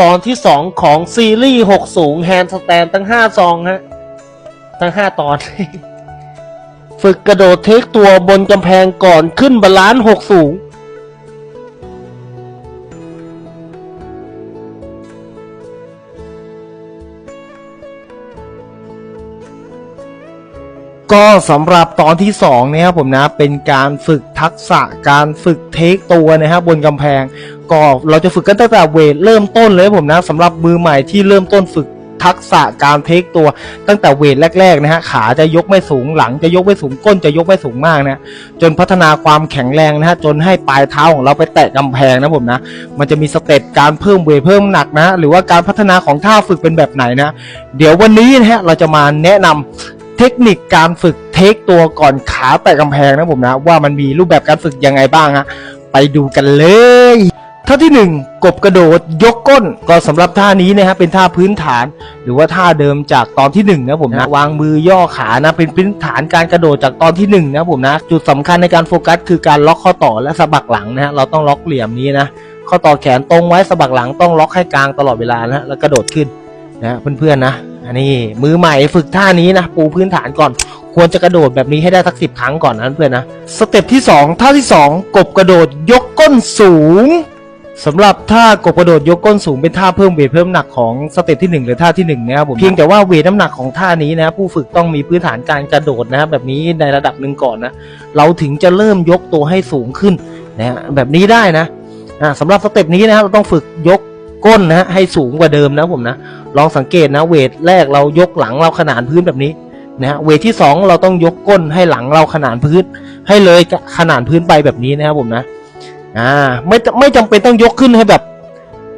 ตอนที่ 2 ของซีรีส์6สูงแฮนด์สแตนทั้ง 5 ซองฮะ ทั้ง 5 ตอน ฝึกกระโดดเทคตัวบนกำแพงก่อนขึ้นบาลานซ์6สูง ก็สำหรับตอนที่2เนี่ยครับผมนะ เป็นการฝึกทักษะการฝึกเทคตัวนะครับบนกำแพง ก็เราจะฝึกกันตั้งแต่เวทเริ่มต้นเลยผมนะสำหรับมือใหม่ที่เริ่มต้นฝึกทักษะการเทคตัวตั้งแต่เวทแรกๆนะฮะขาจะยกไม่สูงหลังจะยกไม่สูงก้นจะยกไม่สูงมากนะจนพัฒนาความแข็งแรงนะฮะจนให้ปลายเท้าของเราไปแตะกำแพงนะผมนะมันจะมีสเต็ปการเพิ่มเวทเพิ่มหนักนะหรือว่าการพัฒนาของท่าฝึกเป็นแบบไหนนะ เดี๋ยววันนี้นะฮะเราจะมาแนะนำเทคนิคการฝึกเทคตัวก่อนขาแตะกำแพงนะผมนะว่ามันมีรูปแบบการฝึกยังไงบ้างฮะไปดูกันเลย ท่าที่หนึ่งกบกระโดดยกก้นก็สำหรับท่านี้นะฮะเป็นท่าพื้นฐาน หรือว่าท่าเดิมจากตอนที่หนึ่งนะผมนะวางมือย่อขานะเป็นพื้นฐานการกระโดดจากตอนที่หนึ่งนะผมนะจุดสำคัญในการโฟกัส คือการล็อกข้อต่อและสะบักหลังนะฮะเราต้องล็อกเหลี่ยมนี้นะข้อต่อแขนตรงไว้สะบักหลังต้องล็อกให้กลางตลอดเวลานะแล้วกระโดดขึ้นนะเพื่อนๆนะอันนี้มือใหม่ฝึกท่านี้นะปูพื้นฐานก่อนควรจะกระโดดแบบนี้ให้ได้สักสิบครั้งก่อนนะเพื่อนนะสเต็ปที่สองท่าที่สองกบกระโดดยกก้นสูง สำหรับท่ากบกระโดดยกก้นสูงเป็นท่าเพิ่มเวทเพิ่มน้ำหนักของสเต็ปที่หนึ่งหรือท่าที่หนึ่งนะครับผมเพียงแต่ว่าเวทน้ำหนักของท่านี้นะผู้ฝึกต้องมีพื้นฐานการกระโดดนะครับแบบนี้ในระดับหนึ่งก่อนนะเราถึงจะเริ่มยกตัวให้สูงขึ้นนะแบบนี้ได้นะสำหรับสเต็ปนี้นะเราต้องฝึกยกก้นนะให้สูงกว่าเดิมนะผมนะลองสังเกตนะเวทแรกเรายกหลังเราขนานพื้นแบบนี้นะเวทที่สองเราต้องยกก้นให้หลังเราขนานพื้น ให้เลยขนานพื้นไปแบบนี้นะครับผมนะ อ่าไม่ไม่จำเป็นต้องยกขึ้นให้แบบ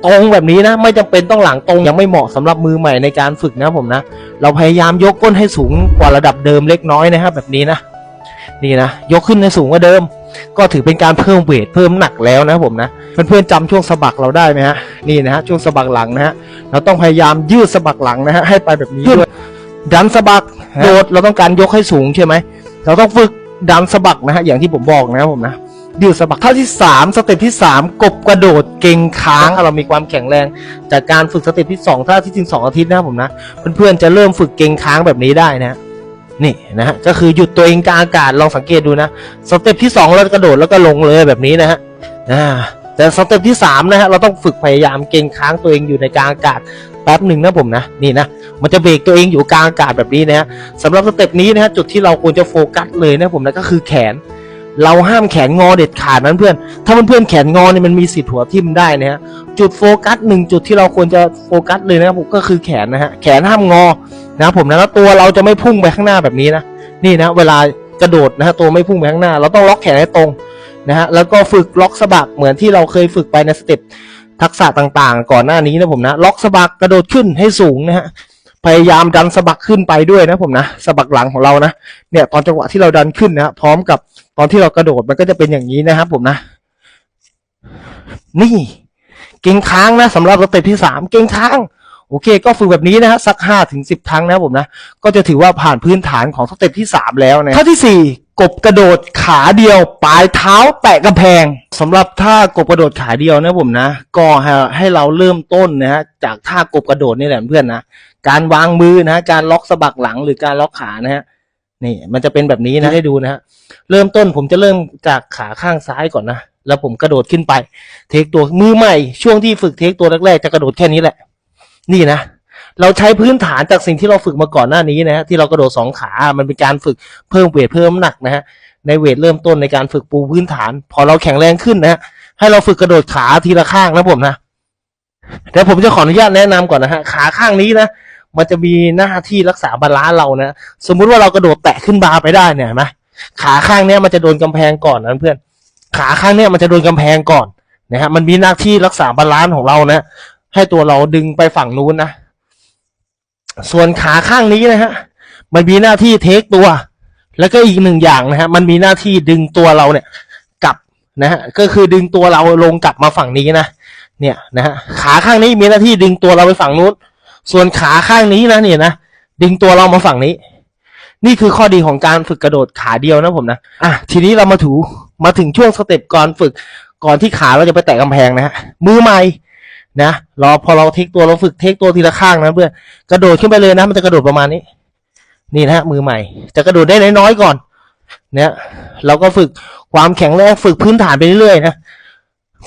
ตรงแบบนี้นะ ไม่จำเป็นต้องหลังตรงยังไม่เหมาะสำหรับมือใหม่ในการฝึกนะผมนะ เราพยายามยกก้นให้สูงกว่าระดับเดิมเล็กน้อยนะครับแบบนี้นะนี่นะยกขึ้นให้สูงกว่าเดิม ก็ถือเป็นการเพิ่มเวทเพิ่มหนักแล้วนะผมนะเพื่อนๆจำช่วงสะบักเราได้ไหมฮะนี่นะฮะช่วงสะบักหลังนะฮะเราต้องพยายามยืดสะบักหลังนะฮะให้ไปแบบนี้ด้วยดันสะบักโดดเราต้องการยกให้สูงใช่ไหมเราต้องฝึกดันสะบักนะฮะอย่างที่ผมบอกนะครับผมนะ ยืดสะบักท่าที่สามสเต็ปที่สามกบกระโดดเก่งค้างเรามีความแข็งแรง จากการฝึกสเต็ปที่สองท่าที่จริงสองอาทิตย์นะผมนะ เพื่อนๆจะเริ่มฝึกเก่งค้างแบบนี้ได้นะนี่นะฮะก็คือหยุดตัวเองกลางอากาศลองสังเกตดูนะสเต็ปที่สองเรากระโดดแล้วก็ลงเลยแบบนี้นะฮะแต่สเต็ปที่สามนะฮะเราต้องฝึกพยายามเก่งค้างตัวเองอยู่ในกลางอากาศแป๊บหนึ่งนะผมนะนี่นะมันจะเบรกตัวเองอยู่กลางอากาศแบบนี้นะฮะสำหรับสเต็ปนี้นะฮะจุดที่เราควรจะโฟกัสเลยนะผมนะก็คือแขน เราห้ามแขนงอเด็ดขาดนั้นเพื่อน ถ้าเพื่อนแขนงอเนี่ยมันมีสิทธิ์หัวทิ่มได้นะฮะ จุดโฟกัสหนึ่งจุดที่เราควรจะโฟกัสเลยนะครับผมก็คือแขนนะฮะ แขนห้ามงอนะครับผมนะแล้วตัวเราจะไม่พุ่งไปข้างหน้าแบบนี้นะ นี่นะ เวลากระโดดนะฮะตัวไม่พุ่งไปข้างหน้า เราต้องล็อกแขนให้ตรงนะฮะ แล้วก็ฝึกล็อกสะบักเหมือนที่เราเคยฝึกไปในสเต็ปทักษะต่างๆ ก่อนหน้านี้นะผมนะ ล็อกสะบักกระโดดขึ้นให้สูงนะฮะ พยายามดันสะบักขึ้นไปด้วยนะผมนะสะบักหลังของเรานะเนี่ยตอนจังหวะที่เราดันขึ้นนะฮะพร้อมกับตอนที่เรากระโดดมันก็จะเป็นอย่างนี้นะครับผมนะ นี่เก่งค้างนะสำหรับสเต็ปที่สามเก่งค้างโอเค ก็ฝึกแบบนี้นะฮะสักห้าถึงสิบครั้งนะครับผมนะ ก็จะถือว่าผ่านพื้นฐานของสเต็ปที่สามแล้วนะท่าที่สี่กบกระโดดขาเดียว ปลายเท้าแตะกระแพงสำหรับท่ากบกระโดดขาเดียวนะผมนะ ก็ให้ให้เราเริ่มต้นนะฮะจากท่ากบกระโดดนี่แหละเพื่อนนะ การวางมือนะการล็อกสะบักหลังหรือการล็อกขานะฮะนี่ มันจะเป็นแบบนี้นะให้ดูนะฮะเริ่มต้นผมจะเริ่มจากขาข้างซ้ายก่อนนะแล้วผมกระโดดขึ้นไป เทคตัวมือใหม่ช่วงที่ฝึกเทคตัวแรกๆจะกระโดดแค่นี้แหละ นี่นะเราใช้พื้นฐานจากสิ่งที่เราฝึกมาก่อนหน้านี้นะฮะที่เรากระโดดสองขา มันเป็นการฝึกเพิ่มเวทเพิ่มน้ำหนักนะฮะในเวทเริ่มต้นในการฝึกปูพื้นฐาน พอเราแข็งแรงขึ้นนะฮะให้เราฝึกกระโดดขาทีละข้างนะผมนะเดี๋ยวผมจะขออนุญาตแนะนำก่อนนะฮะขาข้างนี้นะ มันจะมีหน้าที่รักษาบาลานซ์เรานะสมมุติว่าเรากระโดดแตะขึ้นบาร์ไปได้เนี่ยเห็นไหมขาข้างเนี้ยมันจะโดนกำแพงก่อนนะเพื่อน ขาข้างเนี้ยมันจะโดนกำแพงก่อนนะฮะมันมีหน้าที่รักษาบาลานซ์ของเรานะ ให้ตัวเราดึงไปฝั่งนู้นนะส่วนขาข้างนี้นะฮะมันมีหน้าที่เทคตัว แล้วก็อีกหนึ่งอย่างนะฮะมันมีหน้าที่ดึงตัวเราเนี่ยกลับนะฮะก็คือดึงตัวเราลงกลับมาฝั่งนี้นะเนี่ยนะฮะขาข้างนี้มีหน้าที่ดึงตัวเราไปฝั่งนู้น ส่วนขาข้างนี้นะเนี่ยนะดึงตัวเรามาฝั่งนี้ นี่คือข้อดีของการฝึกกระโดดขาเดียวนะผมนะอะทีนี้เรามาถูมาถึงช่วงสเต็ปก่อนฝึกก่อนที่ขาเราจะไปแตะกำแพงนะฮะมือใหม่นะรอพอเราเทคตัวเราฝึกเทคตัวทีละข้างนะเพื่อนกระโดดขึ้นไปเลยนะ มันจะกระโดดประมาณนี้ นี่นะฮะมือใหม่ จะกระโดดได้น้อยๆก่อน เนี่ยเราก็ฝึกความแข็งแรงฝึกพื้นฐานไปเรื่อยๆนะ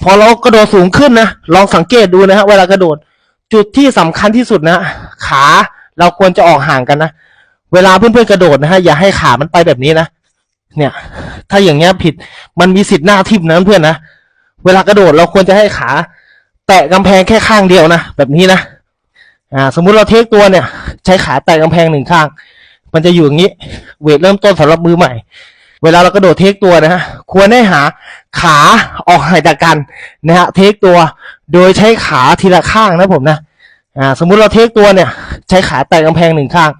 พอเรากระโดดสูงขึ้นนะลองสังเกตดูนะฮะเวลากระโดด จุดที่สำคัญที่สุดนะ ขาเราควรจะออกห่างกันนะ เวลาเพื่อนๆกระโดดนะฮะอย่าให้ขามันไปแบบนี้นะเนี่ย ถ้าอย่างเงี้ยผิดมันมีสิทธิ์หน้าทิ่มนะเพื่อนนะเวลากระโดดเราควรจะให้ขา แตะกำแพงแค่ข้างเดียวนะแบบนี้นะอ่า สมมุติเราเทคตัวเนี่ย ใช้ขาแตะกำแพงหนึ่งข้าง มันจะอยู่อย่างนี้ เวทเริ่มต้นสำหรับมือใหม่ เวลาเรากระโดดเทคตัวนะฮะควรให้หาขาออกห่างจากกันนะฮะเทคตัว โดยใช้ขาทีละข้างนะผมนะ อ่า สมมุติเราเทคตัวเนี่ย ใช้ขาแตะกำแพงหนึ่งข้าง